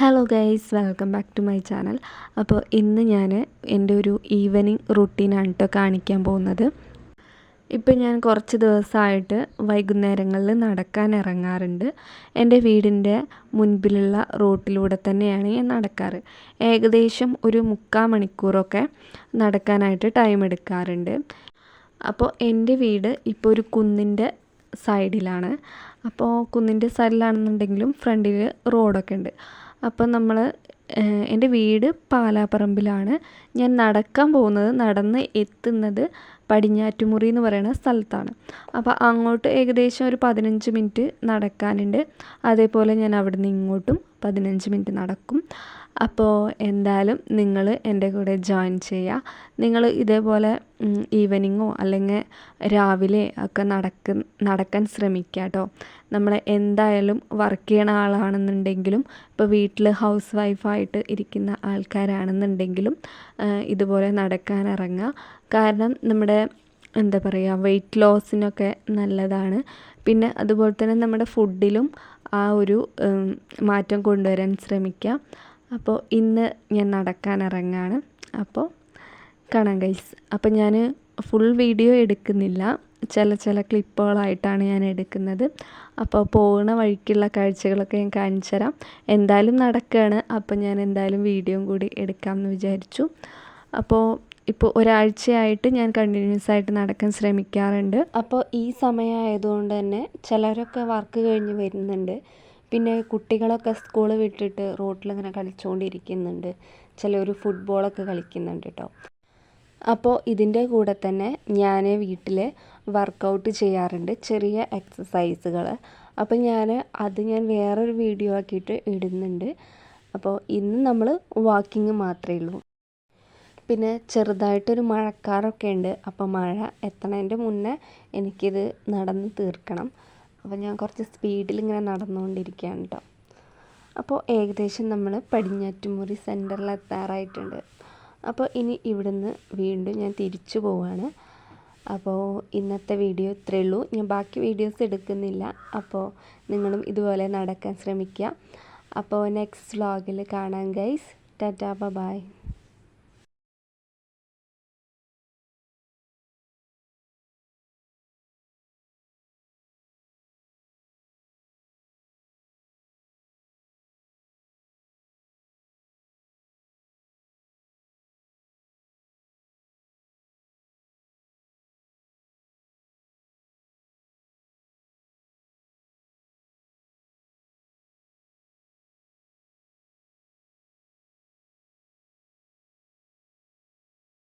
Hello guys welcome back to my channel അപ്പോൾ ഇന്ന് ഞാൻ എന്റെ ഒരു ഈവനിങ് റുട്ടീനാണ് കേട്ടോ കാണിക്കാൻ പോകുന്നത്. ഇപ്പം ഞാൻ കുറച്ച് ദിവസമായിട്ട് വൈകുന്നേരങ്ങളിൽ നടക്കാൻ ഇറങ്ങാറുണ്ട്. എന്റെ വീടിന്റെ മുൻപിലുള്ള റോട്ടിലൂടെ തന്നെയാണ് ഞാൻ നടക്കാറ്. ഏകദേശം ഒരു മുക്കാൽ മണിക്കൂറൊക്കെ നടക്കാനായിട്ട് ടൈം എടുക്കാറുണ്ട്. അപ്പോൾ എന്റെ വീട് ഇപ്പോൾ ഒരു കുന്നിന്റെ സൈഡിലാണ് അപ്പോൾ കുന്നിന്റെ സൈഡിലാണെന്നുണ്ടെങ്കിലും ഫ്രണ്ടിൽ റോഡൊക്കെ ഉണ്ട്. അപ്പം നമ്മൾ എന്റെ വീട് പാലാപ്പറമ്പിലാണ്. ഞാൻ നടക്കാൻ പോകുന്നത് നടന്ന് എത്തുന്നത് പടിഞ്ഞാറ്റുമുറി എന്ന് പറയുന്ന സ്ഥലത്താണ്. അപ്പോൾ അങ്ങോട്ട് ഏകദേശം ഒരു പതിനഞ്ച് മിനിറ്റ് നടക്കാനുണ്ട്. അതേപോലെ ഞാൻ അവിടെ നിന്ന് ഇങ്ങോട്ടും പതിനഞ്ച് മിനിറ്റ് നടക്കും. അപ്പോൾ എന്തായാലും നിങ്ങൾ എന്റെ കൂടെ ജോയിൻ ചെയ്യുക നിങ്ങൾ ഇതേപോലെ ഈവനിങ്ങോ അല്ലെങ്കിൽ രാവിലെ ഒക്കെ നടക്ക നടക്കാൻ ശ്രമിക്കുക കേട്ടോ നമ്മൾ എന്തായാലും വർക്ക് ചെയ്യണ ആളാണെന്നുണ്ടെങ്കിലും ഇപ്പോൾ വീട്ടിൽ ഹൗസ് വൈഫായിട്ട് ഇരിക്കുന്ന ആൾക്കാരാണെന്നുണ്ടെങ്കിലും ഇതുപോലെ നടക്കാൻ ഇറങ്ങുക കാരണം നമ്മുടെ എന്താ പറയുക വെയിറ്റ് ലോസിനൊക്കെ നല്ലതാണ്. പിന്നെ അതുപോലെ തന്നെ നമ്മുടെ ഫുഡിലും ആ ഒരു മാറ്റം കൊണ്ടുവരാൻ ശ്രമിക്കുക അപ്പോൾ ഇന്ന് ഞാൻ നടക്കാൻ ഇറങ്ങാണ് അപ്പോൾ കാണാം ഗൈസ് അപ്പോൾ ഞാൻ ഫുൾ വീഡിയോ എടുക്കുന്നില്ല. ചില ചില ക്ലിപ്പുകളായിട്ടാണ് ഞാൻ എടുക്കുന്നത്. അപ്പോൾ പോകുന്ന വഴിക്കുള്ള കാഴ്ചകളൊക്കെ ഞാൻ കാണിച്ചു തരാം. എന്തായാലും നടക്കുകയാണ് അപ്പോൾ ഞാൻ എന്തായാലും വീഡിയോയും കൂടി എടുക്കാമെന്ന് വിചാരിച്ചു. അപ്പോൾ ഇപ്പോൾ ഒരാഴ്ചയായിട്ട് ഞാൻ കണ്ടിന്യൂസ് ആയിട്ട് നടക്കാൻ ശ്രമിക്കാറുണ്ട്. അപ്പോൾ ഈ സമയമായതുകൊണ്ട് തന്നെ ചിലരൊക്കെ വർക്ക് കഴിഞ്ഞ് വരുന്നുണ്ട്. പിന്നെ കുട്ടികളൊക്കെ സ്കൂൾ വിട്ടിട്ട് റോട്ടിലിങ്ങനെ കളിച്ചുകൊണ്ടിരിക്കുന്നുണ്ട് ചിലർ ഫുട്ബോളൊക്കെ കളിക്കുന്നുണ്ട് കേട്ടോ അപ്പോൾ ഇതിന്റെ കൂടെ തന്നെ ഞാൻ വീട്ടിൽ വർക്കൗട്ട് ചെയ്യാറുണ്ട് ചെറിയ എക്സസൈസുകൾ അപ്പോൾ ഞാൻ അത് ഞാൻ വേറൊരു വീഡിയോ ആക്കിയിട്ട് ഇടുന്നുണ്ട്. അപ്പോൾ ഇന്ന് നമ്മൾ വാക്കിങ് മാത്രമേ ഉള്ളൂ. പിന്നെ ചെറുതായിട്ടൊരു മഴക്കാറൊക്കെ ഉണ്ട്. അപ്പോൾ മഴ എത്തണതിന്റെ മുന്നേ എനിക്കിത് നടന്ന് തീർക്കണം. അപ്പോൾ ഞാൻ കുറച്ച് സ്പീഡിൽ ഇങ്ങനെ നടന്നുകൊണ്ടിരിക്കുകയാണ് കേട്ടോ അപ്പോൾ ഏകദേശം നമ്മൾ പടിഞ്ഞാറ്റുമുറി സെന്ററിൽ എത്താറായിട്ടുണ്ട്. അപ്പോൾ ഇനി ഇവിടുന്ന് വീണ്ടും ഞാൻ തിരിച്ചു പോവാണ്. അപ്പോൾ ഇന്നത്തെ വീഡിയോ ഇത്രയേ ഉള്ളൂ. ഞാൻ ബാക്കി വീഡിയോസ് എടുക്കുന്നില്ല. അപ്പോൾ നിങ്ങളും ഇതുപോലെ നടക്കാൻ ശ്രമിക്കുക. അപ്പോൾ നെക്സ്റ്റ് വ്ളോഗിൽ കാണാം ഗൈസ് ടാറ്റാ ബൈ